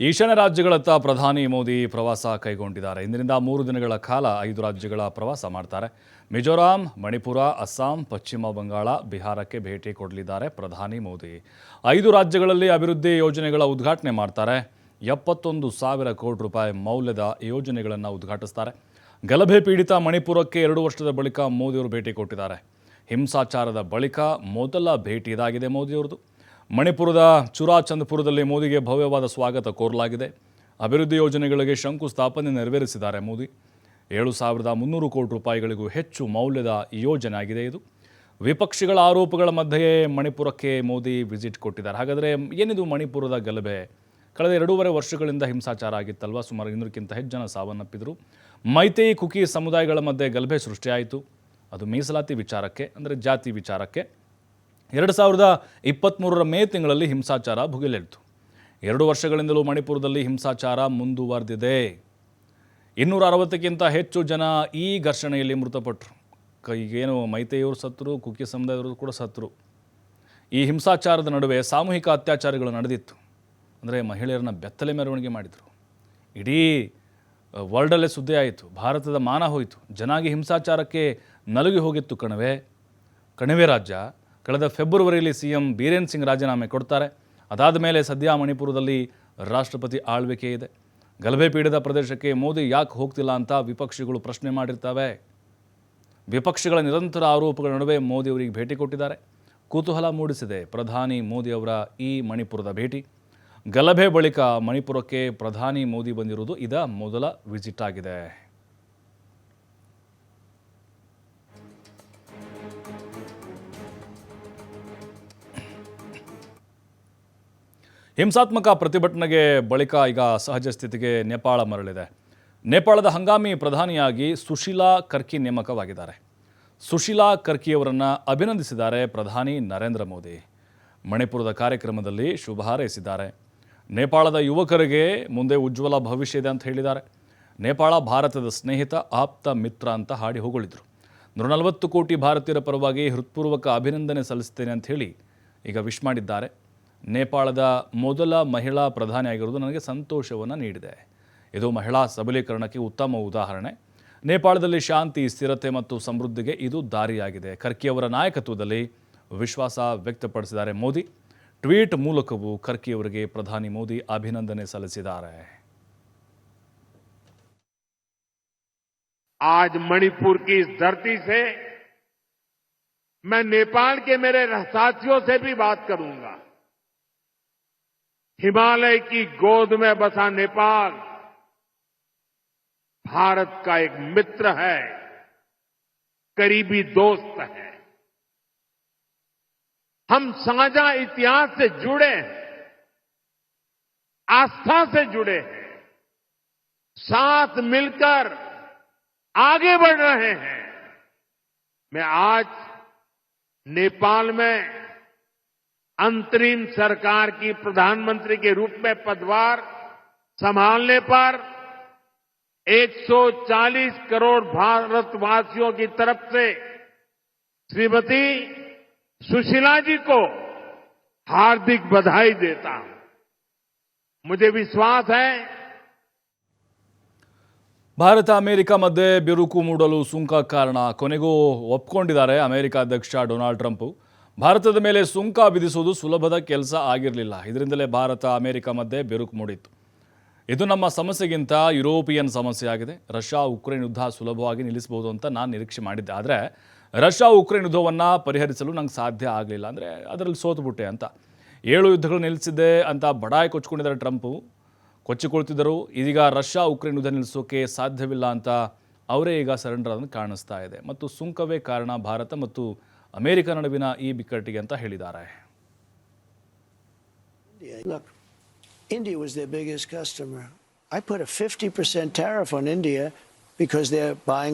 ಈಶಾನ್ಯ ರಾಜ್ಯಗಳತ್ತ ಪ್ರಧಾನಿ ಮೋದಿ ಪ್ರವಾಸ ಕೈಗೊಂಡಿದ್ದಾರೆ. ಇಂದಿನಿಂದ ಮೂರು ದಿನಗಳ ಕಾಲ ಐದು ರಾಜ್ಯಗಳ ಪ್ರವಾಸ ಮಾಡ್ತಾರೆ. ಮಿಜೋರಾಂ, ಮಣಿಪುರ, ಅಸ್ಸಾಂ, ಪಶ್ಚಿಮ ಬಂಗಾಳ, ಬಿಹಾರಕ್ಕೆ ಭೇಟಿ ಕೊಡಲಿದ್ದಾರೆ ಪ್ರಧಾನಿ ಮೋದಿ. ಐದು ರಾಜ್ಯಗಳಲ್ಲಿ ಅಭಿವೃದ್ಧಿ ಯೋಜನೆಗಳ ಉದ್ಘಾಟನೆ ಮಾಡ್ತಾರೆ. ಎಪ್ಪತ್ತೊಂದು ಸಾವಿರ ಕೋಟಿ ರೂಪಾಯಿ ಮೌಲ್ಯದ ಯೋಜನೆಗಳನ್ನು ಉದ್ಘಾಟಿಸ್ತಾರೆ. ಗಲಭೆ ಪೀಡಿತ ಮಣಿಪುರಕ್ಕೆ ಎರಡು ವರ್ಷದ ಬಳಿಕ ಮೋದಿಯವರು ಭೇಟಿ ಕೊಟ್ಟಿದ್ದಾರೆ. ಹಿಂಸಾಚಾರದ ಬಳಿಕ ಮೊದಲ ಭೇಟಿ ಇದಾಗಿದೆ ಮೋದಿಯವ್ರದ್ದು. ಮಣಿಪುರದ ಚುರಾಚಂದ್ಪುರದಲ್ಲಿ ಮೋದಿಗೆ ಭವ್ಯವಾದ ಸ್ವಾಗತ ಕೋರಲಾಗಿದೆ. ಅಭಿವೃದ್ಧಿ ಯೋಜನೆಗಳಿಗೆ ಶಂಕುಸ್ಥಾಪನೆ ನೆರವೇರಿಸಿದ್ದಾರೆ ಮೋದಿ. ಏಳು ಸಾವಿರದ ಮುನ್ನೂರು ಕೋಟಿ ರೂಪಾಯಿಗಳಿಗೂ ಹೆಚ್ಚು ಮೌಲ್ಯದ ಯೋಜನೆ ಆಗಿದೆ ಇದು. ವಿಪಕ್ಷಗಳ ಆರೋಪಗಳ ಮಧ್ಯೆಯೇ ಮಣಿಪುರಕ್ಕೆ ಮೋದಿ ವಿಸಿಟ್ ಕೊಟ್ಟಿದ್ದಾರೆ. ಹಾಗಾದರೆ ಏನಿದು ಮಣಿಪುರದ ಗಲಭೆ? ಕಳೆದ ಎರಡೂವರೆ ವರ್ಷಗಳಿಂದ ಹಿಂಸಾಚಾರ ಆಗಿತ್ತಲ್ವ? ಸುಮಾರು ಇನ್ನೂರಕ್ಕಿಂತ ಹೆಚ್ಚು ಜನ ಸಾವನ್ನಪ್ಪಿದರು. ಮೈತೈ ಕುಕಿ ಸಮುದಾಯಗಳ ಮಧ್ಯೆ ಗಲಭೆ ಸೃಷ್ಟಿಯಾಯಿತು. ಅದು ಮೀಸಲಾತಿ ವಿಚಾರಕ್ಕೆ, ಅಂದರೆ ಜಾತಿ ವಿಚಾರಕ್ಕೆ. ಎರಡು ಸಾವಿರದ ಇಪ್ಪತ್ತ್ಮೂರರ ಮೇ ತಿಂಗಳಲ್ಲಿ ಹಿಂಸಾಚಾರ ಭುಗಿಲೆಡ್ತು ಎರಡು ವರ್ಷಗಳಿಂದಲೂ ಮಣಿಪುರದಲ್ಲಿ ಹಿಂಸಾಚಾರ ಮುಂದುವರೆದಿದೆ. ಇನ್ನೂರ ಅರವತ್ತಕ್ಕಿಂತ ಹೆಚ್ಚು ಜನ ಈ ಘರ್ಷಣೆಯಲ್ಲಿ ಮೃತಪಟ್ಟರು ಕೈಗೇನು ಮೈತೆಯವರು ಸತ್ರು ಸತ್ತರು ಕುಕ್ಕಿ ಸಮುದಾಯದವರು ಕೂಡ ಸತ್ತರು ಈ ಹಿಂಸಾಚಾರದ ನಡುವೆ ಸಾಮೂಹಿಕ ಅತ್ಯಾಚಾರಗಳು ನಡೆದಿತ್ತು. ಅಂದರೆ ಮಹಿಳೆಯರನ್ನ ಬೆತ್ತಲೆ ಮೆರವಣಿಗೆ ಮಾಡಿದರು. ಇಡೀ ವರ್ಲ್ಡಲ್ಲೇ ಸುದ್ದಿ ಆಯಿತು. ಭಾರತದ ಮಾನ ಹೋಯಿತು. ಜನಾಗಿ ಹಿಂಸಾಚಾರಕ್ಕೆ ನಲುಗಿ ಹೋಗಿತ್ತು ಕಣವೆ. ಕಣಿವೆ ರಾಜ್ಯ. ಕಳೆದ ಫೆಬ್ರವರಿಯಲ್ಲಿ ಸಿ ಎಂ ಬೀರೇನ್ ಸಿಂಗ್ ರಾಜೀನಾಮೆ ಕೊಡ್ತಾರೆ. ಅದಾದ ಮೇಲೆ ಸದ್ಯ ಮಣಿಪುರದಲ್ಲಿ ರಾಷ್ಟ್ರಪತಿ ಆಳ್ವಿಕೆ ಇದೆ. ಗಲಭೆ ಪೀಡಿತ ಪ್ರದೇಶಕ್ಕೆ ಮೋದಿ ಯಾಕೆ ಹೋಗ್ತಿಲ್ಲ ಅಂತ ವಿಪಕ್ಷಗಳು ಪ್ರಶ್ನೆ ಮಾಡಿರ್ತವೆ. ವಿಪಕ್ಷಗಳ ನಿರಂತರ ಆರೋಪಗಳ ನಡುವೆ ಮೋದಿ ಅವರಿಗೆ ಭೇಟಿ ಕೊಟ್ಟಿದ್ದಾರೆ. ಕುತೂಹಲ ಮೂಡಿಸಿದೆ ಪ್ರಧಾನಿ ಮೋದಿ ಅವರ ಈ ಮಣಿಪುರದ ಭೇಟಿ. ಗಲಭೆ ಬಳಿಕ ಮಣಿಪುರಕ್ಕೆ ಪ್ರಧಾನಿ ಮೋದಿ ಬಂದಿರುವುದು ಇದ ಮೊದಲ ವಿಸಿಟ್ ಆಗಿದೆ. ಹಿಂಸಾತ್ಮಕ ಪ್ರತಿಭಟನೆಗೆ ಬಳಿಕ ಈಗ ಸಹಜ ಸ್ಥಿತಿಗೆ ನೇಪಾಳ ಮರಳಿದೆ. ನೇಪಾಳದ ಹಂಗಾಮಿ ಪ್ರಧಾನಿಯಾಗಿ ಸುಶೀಲಾ ಕರ್ಕಿ ನೇಮಕವಾಗಿದ್ದಾರೆ. ಸುಶೀಲಾ ಕರ್ಕಿಯವರನ್ನು ಅಭಿನಂದಿಸಿದ್ದಾರೆ ಪ್ರಧಾನಿ ನರೇಂದ್ರ ಮೋದಿ. ಮಣಿಪುರದ ಕಾರ್ಯಕ್ರಮದಲ್ಲಿ ಶುಭ ಹಾರೈಸಿದ್ದಾರೆ. ನೇಪಾಳದ ಯುವಕರಿಗೆ ಮುಂದೆ ಉಜ್ವಲ ಭವಿಷ್ಯ ಇದೆ ಅಂತ ಹೇಳಿದ್ದಾರೆ. ನೇಪಾಳ ಭಾರತದ ಸ್ನೇಹಿತ, ಆಪ್ತ ಮಿತ್ರ ಅಂತ ಹಾಡಿ ಹೊಗಳಿದರು. ನೂರ ನಲವತ್ತು ಕೋಟಿ ಭಾರತೀಯರ ಪರವಾಗಿ ಹೃತ್ಪೂರ್ವಕ ಅಭಿನಂದನೆ ಸಲ್ಲಿಸ್ತೇನೆ ಅಂತ ಹೇಳಿ ಈಗ ವಿಶ್ ಮಾಡಿದ್ದಾರೆ. ನೇಪಾಳದ ಮೊದಲ ಮಹಿಳಾ ಪ್ರಧಾನಿ ಆಗಿರುವುದು ನನಗೆ ಸಂತೋಷವನ್ನು ನೀಡಿದೆ ಇದು ಮಹಿಳಾ ಸಬಲೀಕರಣಕ್ಕೆ ಉತ್ತಮ ಉದಾಹರಣೆ ನೇಪಾಳದಲ್ಲಿ ಶಾಂತಿ ಸ್ಥಿರತೆ ಮತ್ತು ಸಮೃದ್ಧಿಗೆ ಇದು ದಾರಿಯಾಗಿದೆ ಖರ್ಕಿಯವರ ನಾಯಕತ್ವದಲ್ಲಿ ವಿಶ್ವಾಸ ವ್ಯಕ್ತಪಡಿಸಿದ್ದಾರೆ ಮೋದಿ ಟ್ವೀಟ್ ಮೂಲಕವೂ ಖರ್ಕಿಯವರಿಗೆ ಪ್ರಧಾನಿ ಮೋದಿ ಅಭಿನಂದನೆ ಸಲ್ಲಿಸಿದ್ದಾರೆ आज मणिपुर की इस धरती से मैं नेपाल के मेरे साथियों से भी बात करूंगा हिमालय की गोद में बसा नेपाल। भारत का एक मित्र है, करीबी दोस्त है। हम साझा इतिहास से जुड़े हैं, आस्था से जुड़े हैं, साथ मिलकर आगे बढ़ रहे हैं। मैं आज नेपाल में अंतरिम सरकार की प्रधानमंत्री के रूप में पदभार संभालने पर 140 करोड़ भारतवासियों की तरफ से श्रीमती सुशीला जी को हार्दिक बधाई देता हूं मुझे विश्वास है ಭಾರತ ಅಮೆರಿಕ ಮಧ್ಯೆ ಬಿರುಕು ಮೂಡಲು ಸುಂಕ ಕಾರಣ ಕೊನೆಗೂ ಒಪ್ಕೊಂಡಿದ್ದಾರೆ ಅಮೆರಿಕ ಅಧ್ಯಕ್ಷ ಡೊನಾಲ್ಡ್ ಟ್ರಂಪ್ ಭಾರತದ ಮೇಲೆ ಸುಂಕ ವಿಧಿಸುವುದು ಸುಲಭದ ಕೆಲಸ ಆಗಿರಲಿಲ್ಲ. ಇದರಿಂದಲೇ ಭಾರತ ಅಮೆರಿಕ ಮಧ್ಯೆ ಬಿರುಕು ಮೂಡಿತ್ತು. ಇದು ನಮ್ಮ ಸಮಸ್ಯೆಗಿಂತ ಯುರೋಪಿಯನ್ ಸಮಸ್ಯೆ ಆಗಿದೆ. ರಷ್ಯಾ ಉಕ್ರೇನ್ ಯುದ್ಧ ಸುಲಭವಾಗಿ ನಿಲ್ಲಿಸಬಹುದು ಅಂತ ನಾನು ನಿರೀಕ್ಷೆ ಮಾಡಿದ್ದೆ. ಆದರೆ ರಷ್ಯಾ ಉಕ್ರೇನ್ ಯುದ್ಧವನ್ನು ಪರಿಹರಿಸಲು ನಂಗೆ ಸಾಧ್ಯ ಆಗಲಿಲ್ಲ. ಅಂದರೆ ಅದರಲ್ಲಿ ಸೋತುಬಿಟ್ಟೆ ಅಂತ. ಏಳು ಯುದ್ಧಗಳು ನಿಲ್ಲಿಸಿದ್ದೆ ಅಂತ ಬಡಾಯಿ ಕೊಚ್ಕೊಂಡಿದ್ದಾರೆ ಟ್ರಂಪು. ಕೊಚ್ಚಿಕೊಳ್ತಿದ್ದರು. ಇದೀಗ ರಷ್ಯಾ ಉಕ್ರೇನ್ ಯುದ್ಧ ನಿಲ್ಲಿಸೋಕೆ ಸಾಧ್ಯವಿಲ್ಲ ಅಂತ ಅವರೇ ಈಗ ಸರೆಂಡರ್ ಅದನ್ನು ಕಾಣಿಸ್ತಾ ಇದೆ. ಮತ್ತು ಸುಂಕವೇ ಕಾರಣ ಭಾರತ ಮತ್ತು ಅಮೆರಿಕ ನಡುವಿನ ಈ ಬಿಕ್ಕಟ್ಟಿಗೆ ಅಂತ ಹೇಳಿದ್ದಾರೆ Look, India was their biggest customer. I put a 50% tariff on India because they're buying